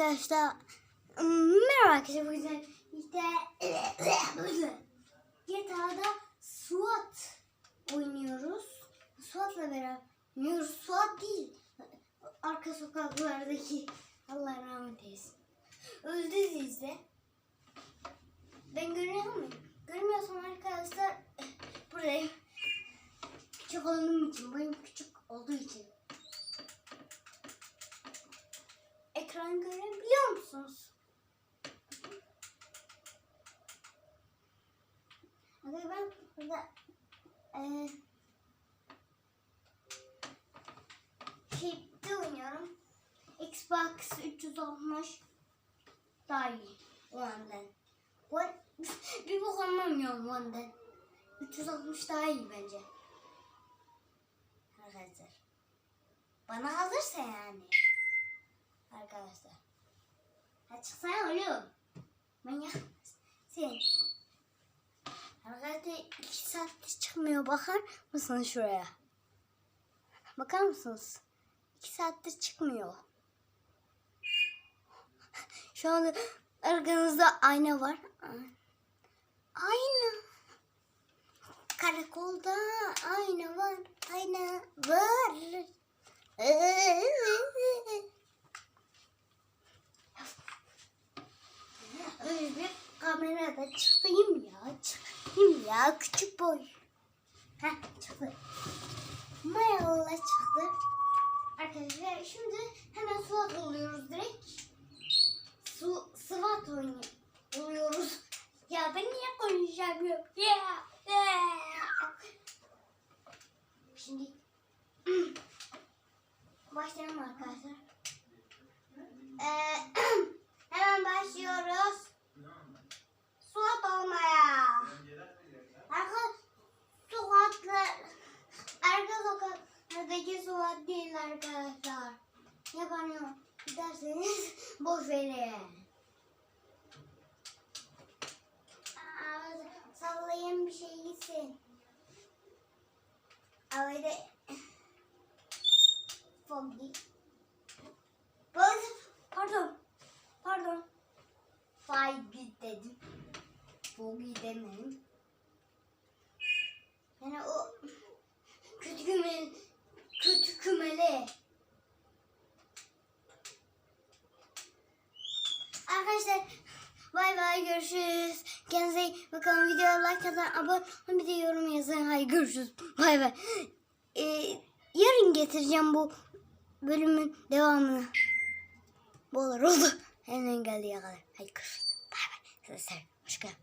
arkadaşlar. Merhaba arkadaşlar. Bugün işte GTA'da SWAT oynuyoruz. SWAT'la beraber oynuyoruz. SWAT değil. Arka sokaklardaki Allah rahmet eylesin. Öldü izle. Ben görüyor muyum? Görmüyorsam arkadaşlar buradayım. Küçük olduğum için, boyum küçük olduğu için. Ekran görebiliyor musunuz? Hadi ben burada eee şeyde oynuyorum. Xbox 360 daha iyi ondan. What? Bir bok anlamıyorum ondan. 360 daha iyi bence. Arkadaşlar. Bana kalırsa yani. Ha çıksana oğlum. Manyak sen. Arkadaşlar iki saattir çıkmıyor. Bakar mısınız şuraya? Bakar mısınız? İki saattir çıkmıyor. Şu anda arkanızda ayna var. Ayna. Karakolda ayna var. Ayna var. Öyle bir kamerada çıkayım ya. Çıkayım ya. Küçük boy. Heh çıktı. Mayalı çıktı. Arkadaşlar şimdi hemen SWAT oluyoruz direkt. Su, oynuyor. Oluyoruz. Ya ben niye konuşamıyorum? Ya. Şimdi başlayalım arkadaşlar. Ee, hemen başlıyoruz. SWAT olmaya. Arka sokaklar, arka sokaklardaki SWAT değil arkadaşlar. Yapamıyorum derseniz boş verin. Sallayın bir şey gitsin. Öyle Foggy. Pardon. Pardon. Foggy dedim. Foggy demedim. Arkadaşlar bay bay görüşürüz. Kendinize iyi bakın. Videoya like atın, abone olun, bir de yorum yazın. Hayır görüşürüz. Bay bay. Ee, yarın getireceğim bu bölümün devamını. Bu olur oldu. Hemen geldiği kadar. Hayır görüşürüz. Bay bay. Size seviyorum. Hoşçakalın.